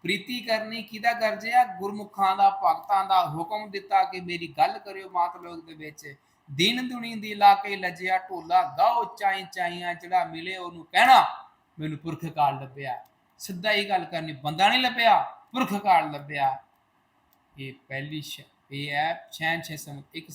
ਪ੍ਰੀਤੀ ਕਰਨੀ ਕਿਹਦਾ ਗਰਜ ਆ? ਗੁਰਮੁਖਾਂ ਦਾ, ਭਗਤਾਂ ਦਾ ਹੁਕਮ ਦਿੱਤਾ ਕਿ ਮੇਰੀ ਗੱਲ ਕਰਿਓ ਮਾਤ ਲੋਕ ਦੇ ਵਿੱਚ। ਦਿਨ ਦੁਨੀ ਦੀ ਲਾ ਕੇ ਲੱਜਿਆ ਢੋਲਾ, ਗਾਓ ਚਾਈ ਚਾਈਆਂ ਜਿਹੜਾ ਮਿਲੇ ਉਹਨੂੰ ਕਹਿਣਾ, ਮੈਨੂੰ ਪੁਰਖ ਕਾਲ ਲੱਭਿਆ। ਸਿੱਧਾ ਹੀ ਗੱਲ ਕਰਨੀ, ਬੰਦਾ ਨਹੀਂ ਲੱਭਿਆ, ਪੁਰਖ ਕਾਲ ਲੱਭਿਆ। ਇਹ ਪਹਿਲੀ ਸ਼- ਇਹ ਹੈ 6 6 ਇੱਕ